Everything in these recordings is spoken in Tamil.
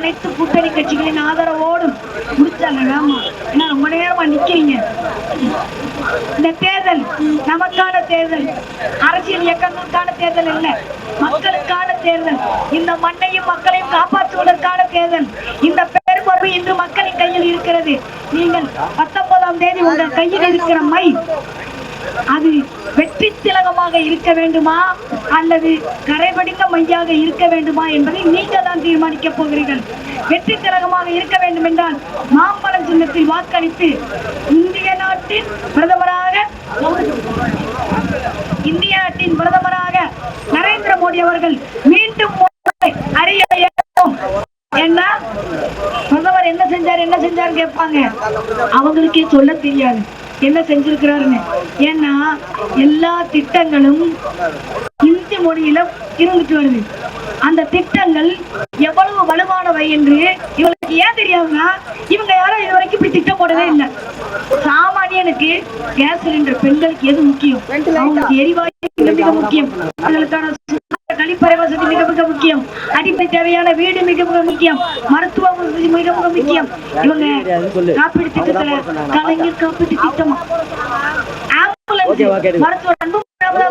அனைத்து கூட்டணி கட்சிகளின் ஆதரவோடும் முடிச்சாங்க ஆமா. ஏன்னா ரொம்ப நேரமா நிக்கிறீங்க இந்த தேர்தல் நமக்கான தேர்தல் அரசியல் இயக்கங்களுக்கான தேர்தல் இல்ல மக்களுக்கான தேர்தல். இந்த மண்ணையும் மக்களையும் காப்பாற்றுவதற்கான தேர்தல். இந்த பெரும்பொறுப்பு இன்று மக்களின் கையில் இருக்கிறது. நீங்கள் பத்தொன்பதாம் தேதி உங்கள் கையில் இருக்கிற மை அது வெற்றி திலகமாக இருக்க வேண்டுமா? அல்லது கரைபடிந்த மையாக இருக்க வேண்டுமா என்பதை நீங்கள் தான் தீர்மானிக்க போகிறீர்கள். வெற்றி திலகமாக இருக்க வேண்டும் என்றால் மாம்பழம் சின்னத்தில் வாக்களித்து இந்திய நாட்டின் பிரதமராக இந்திய நாட்டின் பிரதமராக நரேந்திர மோடி அவர்கள் மீண்டும் அறிய என்ன பிரதமர் என்ன செஞ்சார் என்ன செஞ்சார் கேட்பாங்க. அவங்களுக்கே சொல்ல தெரியாது. என்ன செஞ்சிருக்கிறாருன்னு? ஏன்னா எல்லா திட்டங்களும் இந்தி மொழியில இருந்துட்டு வருது. அந்த திட்டங்கள் எவ்வளவு வலுவானவை என்று இவங்களுக்கு ஏன் தெரியாதுன்னா இவங்க யாரும் இது வரைக்கும் இப்படி திட்டம் போடவே இல்லை. சாமானியனுக்கு கேஸ் சிலிண்டர் பெண்களுக்கு எது முக்கியம்? அவங்களுக்கு எரிவாயு மிக முக்கியம். அவங்களுக்கான கழிப்பறை வசதி மிக மிக முக்கியம். அடிப்படை தேவையான வீடு மிக மிக முக்கியம். மருத்துவ வசதி மிக மிக முக்கியம். இவங்க காப்பீடு திட்டத்துல கலைஞர் காப்பீட்டு திட்டம். ஆம்புலன்ஸ் மருத்துவ அன்பு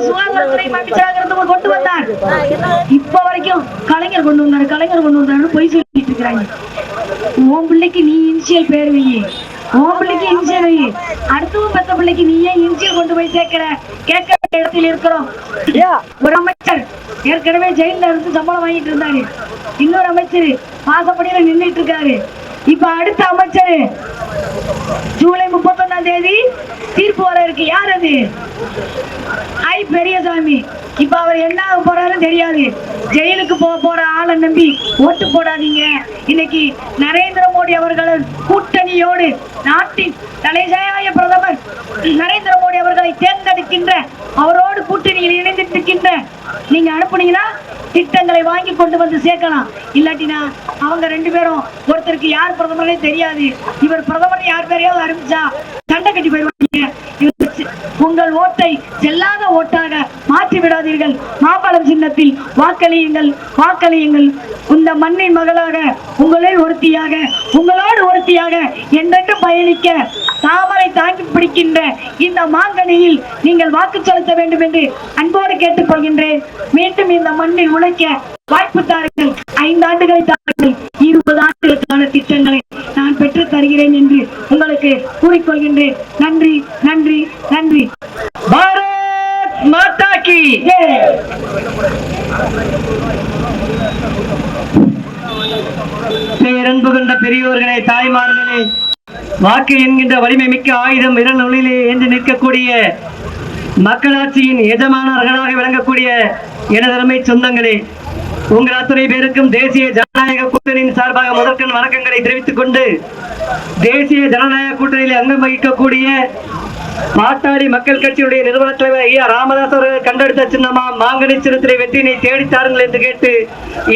சுகாதாரத்துறை அமைச்சராக இருந்தவர் கொண்டு வந்தார். இப்ப வரைக்கும் கலைஞர் கொண்டு வந்தாரு கலைஞர் கொண்டு வந்தாரு பொய் சொல்லிட்டு இருக்கிறாங்க. உன் பிள்ளைக்கு நீ இனிஷியல் பேர் வை. உன் பிள்ளைக்கு இனிஷியல் வை. அடுத்தவன் பெத்த பிள்ளைக்கு நீ ஏன் இனிஷியல் கொண்டு போய் சேர்க்கிற கேட்கிற இடத்தில் இருக்கிறோம். ஒரு அமைச்சர். ஏற்கனவே ஜெயில இருந்து சம்பளம் வாங்கிட்டு இருந்தாரு. இன்னொரு அமைச்சர் பாசப்படியில நின்னுட்டு இருக்காரு. இப்ப அடுத்த அமைச்சர் ஜூலை முப்பத்தொன்னாம் தேதி தீர்ப்பு வர இருக்கு. யார் அது? ஐ பெரியசாமி. இப்ப அவர் என்ன ஆக போறாருன்னு தெரியாது. ஜெயிலுக்கு போக போற ஆளை நம்பி ஓட்டு போடாதீங்க. இன்னைக்கு நரேந்திர மோடி அவர்கள் கூட்டணியோடு நாட்டின் தலைசாய பிரதமர் நரேந்திர மோடி அவர்களை தேர்ந்தெடுக்கின்ற அவரோடு கூட்டணியில் நீங்க அனுப்புனீங்கன்னா திட்டங்களை வாங்கி கொண்டு வந்து சேர்க்கலாம். இல்லாட்டினா அவங்க ரெண்டு பேரும் ஒருத்தருக்கு யார் பிரதமர்னே தெரியாது. இவர் பிரதமர் யார் பேரையாவது அறிவிச்சா சண்டை கட்டி போயிடுவாங்க. உங்கள் ஓட்டை செல்லாத ஓட்டாக மாற்றி விடாதீர்கள். மாம்பழம் சின்னத்தில் வாக்களியுங்கள் வாக்களியுங்கள். இந்த மண்ணின் மகளாக உங்களில் ஒருத்தியாக உங்களோடு ஒருத்தியாக என்றென்றும் பயணிக்க தாமரை தாங்கி பிடிக்கின்ற இந்த மாங்கனியில் நீங்கள் வாக்கு செலுத்த வேண்டும் என்று அன்போடு கேட்டுக்கொள்கின்றேன். மீண்டும் இந்த மண்ணில் உழைக்க வாய்ப்பு தாருங்கள். ஐந்து ஆண்டுகளை தாருங்கள். இருபது ஆண்டுகளுக்கான திட்டங்களை நான் பெற்று தருகிறேன் என்று உங்களுக்கு கூறிக்கொள்கின்றேன். நன்றி நன்றி நன்றி. பாரத் மாதா கி. ஜெய். பேரன்பு கொண்ட பெரியோர்களே தாய்மார்களே வாக்கு என்கின்ற வலிமை மிக்க ஆயுதம் விரல் நுழையிலே ஏந்தி நிற்கக்கூடிய மக்களாட்சியின் எஜமானர்களாக விளங்கக்கூடிய எனதருமை சொந்தங்களே உங்கள் அத்துறை பேருக்கும் தேசிய ஜனநாயக கூட்டணியின் சார்பாக முதற்கண் வணக்கங்களை தெரிவித்துக் கொண்டு தேசிய ஜனநாயக கூட்டணியில் அங்கம் வகிக்கக்கூடிய பாட்டாளி மக்கள் கட்சியுடைய நிறுவன தலைவர் ஐயா ராமதாஸ் அவர்கள் கண்டெடுத்த சின்னமா மாங்கனி சின்னத்திலே வெற்றியினை தேடித்தாருங்கள் என்று கேட்டு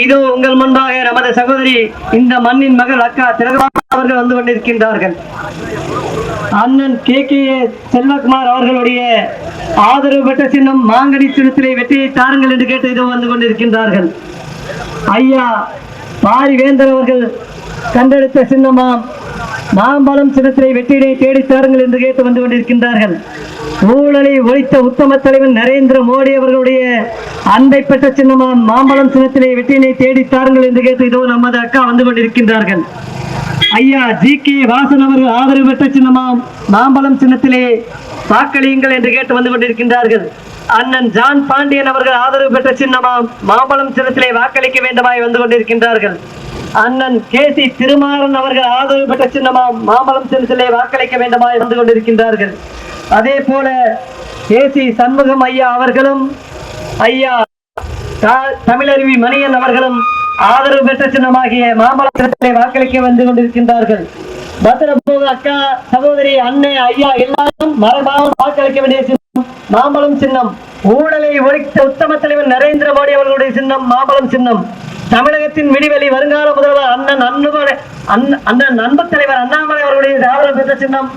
இதோ உங்கள் முன்பாக நமது சகோதரி இந்த மண்ணின் மகள் அக்கா திலகமா அவர்கள் வந்து கொண்டிருக்கின்றார்கள். அண்ணன் கே. கே. செல்வகுமார் அவர்களுடைய ஆதரவு பெற்ற சின்னம் மாங்கனி சின்னத்திலே வெற்றியை தாருங்கள் என்று கேட்டு இதோ வந்து கொண்டிருக்கின்றார்கள். ஐயா பாரிவேந்தர் அவர்கள் கண்டெடுத்த சின்னமாம் மாம்பழம் சின்னத்திலே வெற்றியினை தேடி தாருங்கள் என்று கேட்டு வந்து கொண்டிருக்கின்றார்கள். ஊழலை ஒழித்த உத்தம தலைவன் நரேந்திர மோடி அவர்களுடைய அன்பை பெற்ற சின்னமாம் மாம்பழம் சின்னத்திலே வெற்றியினை தேடி தாருங்கள் என்று கேட்டு இதோ நமது அக்கா வந்து கொண்டிருக்கின்றார்கள். ஐயா ஜி கே வாசன் அவர்கள் ஆதரவு பெற்ற சின்னமாம் மாம்பழம் சின்னத்திலே வாக்களியுங்கள் என்று கேட்டு வந்து கொண்டிருக்கின்றார்கள். அண்ணன் ஜான் பாண்டியன் அவர்கள் ஆதரவு பெற்ற சின்னமாம் மாம்பழம் சின்னத்திலே வாக்களிக்க வேண்டுமாய் வந்து கொண்டிருக்கின்றார்கள். அண்ணன் கே சி திருமாறன் அவர்கள் ஆதரவு பெற்ற சின்னமா மாமலம் சின்னத்திலே வாக்களிக்க வேண்டுமாய் வந்து கொண்டிருக்கின்றார்கள். அதே போல கே சி சண்முகம் ஐயா அவர்களும் ஐயா தமிழருவி மணியன் அவர்களும் ஆதரவு பெற்ற சின்னமாகிய மாம்பழம் வாக்களிக்க வந்து கொண்டிருக்கின்றார்கள். பத்திரபோக அக்கா சகோதரி அண்ணன் ஐயா எல்லாரும் மரபாவும் வாக்களிக்க வேண்டிய சின்னம் மாம்பழம் சின்னம் ஊழலை ஒழித்த உத்தம தலைவர் நரேந்திர மோடி அவர்களுடைய சின்னம் மாம்பழம் சின்னம். தமிழகத்தின் விடிவெளி வருங்கால முதல்வர் அண்ணன் அன்புமலை அண்ணன் அன்பு தலைவர் அண்ணாமலை அவர்களுடைய தாவரம் பெற்ற சின்னம்.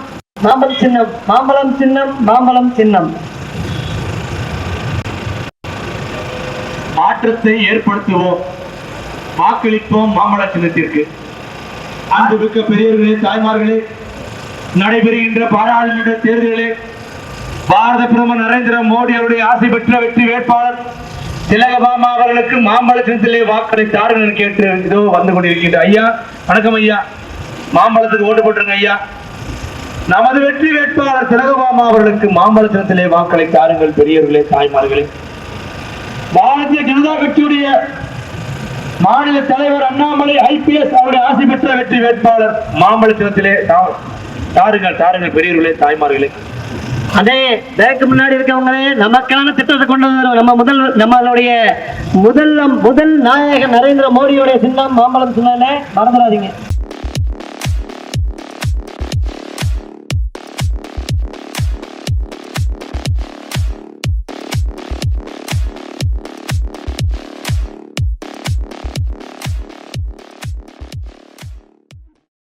மாம்பழம் சின்னம் மாம்பழம் சின்னம் மாம்பழம் சின்னம். மாற்றத்தை ஏற்படுத்துவோம். வாக்களிப்போம் மாம்பழ சின்னத்திற்கு. அன்புமிக்க பெரியவர்களே தாய்மார்களே நடைபெறுகின்ற பாராளுமன்ற தேர்தலில் பாரத பிரதமர் நரேந்திர மோடி அவருடைய ஆசை பெற்ற வெற்றி வேட்பாளர் திலகபாமா அவர்களுக்கு மாம்பழ சின்னத்திலே வாக்களித்தார்கள் என்று கேட்டு இதோ வந்து கொண்டிருக்கின்ற ஐயா. வணக்கம் ஐயா. மாம்பழத்துக்கு ஓட்டு போட்டுருங்க ஐயா. நமது வெற்றி வேட்பாளர் திலகபாமா அவர்களுக்கு மாம்பழ சின்னத்திலே வாக்களித்தாருங்கள் பெரியவர்களே தாய்மார்களே. பாரதிய ஜனதா கட்சியுடைய மாநில தலைவர் அண்ணாமலை ஐபிஎஸ் அவருடைய ஆசை பெற்ற வெற்றி வேட்பாளர் மாம்பழத்தினத்திலே தாருங்கள் தாருங்கள் பெரியவர்களே தாய்மார்களே. அதே பேக்கு முன்னாடி இருக்கவங்களே நமக்கான திட்டத்தை கொண்டு வரும் நம்ம முதல் நம்மளுடைய முதல் முதல் நாயகன் நரேந்திர மோடியோடைய சின்னம் மாம்பழம் சின்னம் மறந்துடாதீங்க.